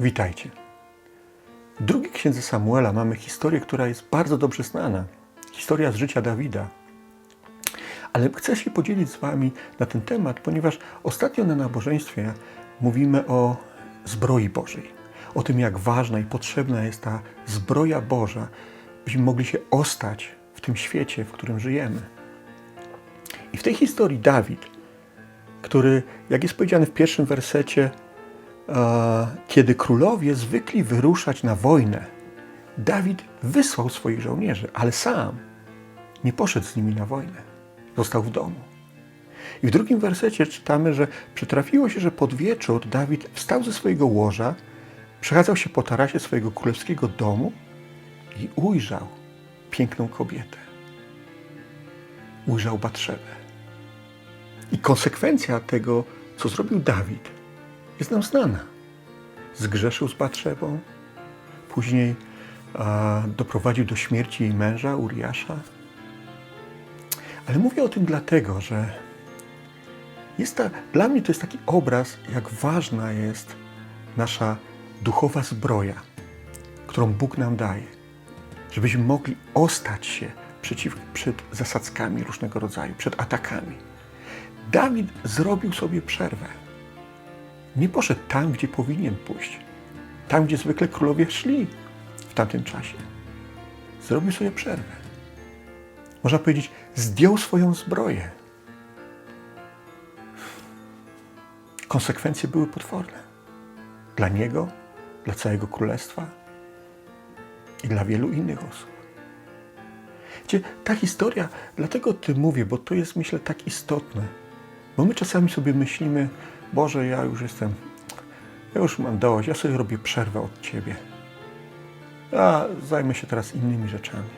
Witajcie. W drugiej księdze Samuela mamy historię, która jest bardzo dobrze znana. Historia z życia Dawida. Ale chcę się podzielić z Wami na ten temat, ponieważ ostatnio na nabożeństwie mówimy o zbroi Bożej. O tym, jak ważna i potrzebna jest ta zbroja Boża, byśmy mogli się ostać w tym świecie, w którym żyjemy. I w tej historii Dawid, który, jak jest powiedziane w pierwszym wersecie, kiedy królowie zwykli wyruszać na wojnę, Dawid wysłał swoich żołnierzy, ale sam nie poszedł z nimi na wojnę. Został w domu. I w drugim wersecie czytamy, że przytrafiło się, że pod wieczór Dawid wstał ze swojego łoża, przechadzał się po tarasie swojego królewskiego domu i ujrzał piękną kobietę. Ujrzał Batrzebę. I konsekwencja tego, co zrobił Dawid, jest nam znana. Zgrzeszył z Batrzebą, później a, doprowadził do śmierci jej męża, Uriasza. Ale mówię o tym dlatego, że jest ta, dla mnie to jest taki obraz, jak ważna jest nasza duchowa zbroja, którą Bóg nam daje, żebyśmy mogli ostać się przeciw, przed zasadzkami różnego rodzaju, przed atakami. Dawid zrobił sobie przerwę. Nie poszedł tam, gdzie powinien pójść. Tam, gdzie zwykle królowie szli w tamtym czasie. Zrobił sobie przerwę. Można powiedzieć, zdjął swoją zbroję. Konsekwencje były potworne. Dla niego, dla całego królestwa i dla wielu innych osób. Wiecie, ta historia, dlatego o tym mówię, bo to jest, myślę, tak istotne. Bo my czasami sobie myślimy, Boże, ja już jestem, ja już mam dość, ja sobie robię przerwę od Ciebie. Ja zajmę się teraz innymi rzeczami.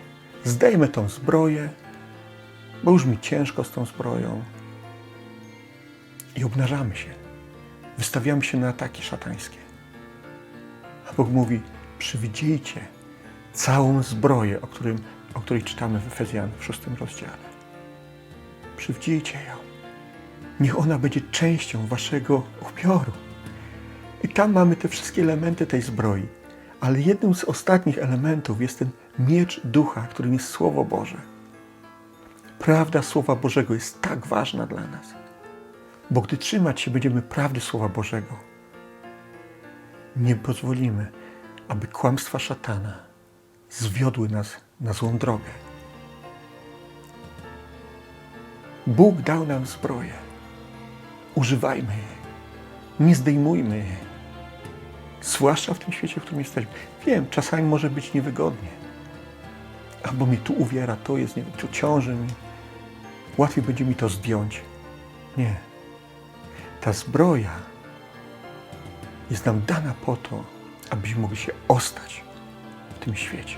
Zdejmę tą zbroję, bo już mi ciężko z tą zbroją. I obnażamy się. Wystawiamy się na ataki szatańskie. A Bóg mówi, przywdziejcie całą zbroję, o, którym, o której czytamy w Efezjan w szóstym rozdziale. Przywdziejcie ją. Niech ona będzie częścią waszego ubioru. I tam mamy te wszystkie elementy tej zbroi. Ale jednym z ostatnich elementów jest ten miecz ducha, którym jest Słowo Boże. Prawda Słowa Bożego jest tak ważna dla nas. Bo gdy trzymać się będziemy prawdy Słowa Bożego, nie pozwolimy, aby kłamstwa szatana zwiodły nas na złą drogę. Bóg dał nam zbroję. Używajmy jej. Nie zdejmujmy jej. Zwłaszcza w tym świecie, w którym jesteśmy. Wiem, czasami może być niewygodnie. Albo mi tu uwiera, to jest, nie, tu ciąży mi. Łatwiej będzie mi to zdjąć. Nie. Ta zbroja jest nam dana po to, abyśmy mogli się ostać w tym świecie.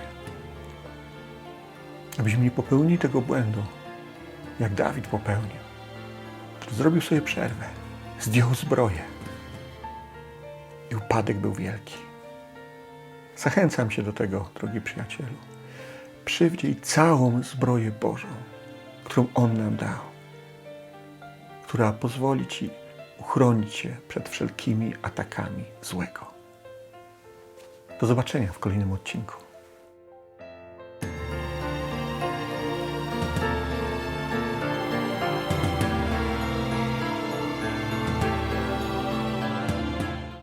Abyśmy nie popełnili tego błędu, jak Dawid popełnił. Zrobił sobie przerwę, zdjął zbroję i upadek był wielki. Zachęcam się do tego, drogi przyjacielu. Przywdziej całą zbroję Bożą, którą On nam dał, która pozwoli Ci uchronić się przed wszelkimi atakami złego. Do zobaczenia w kolejnym odcinku.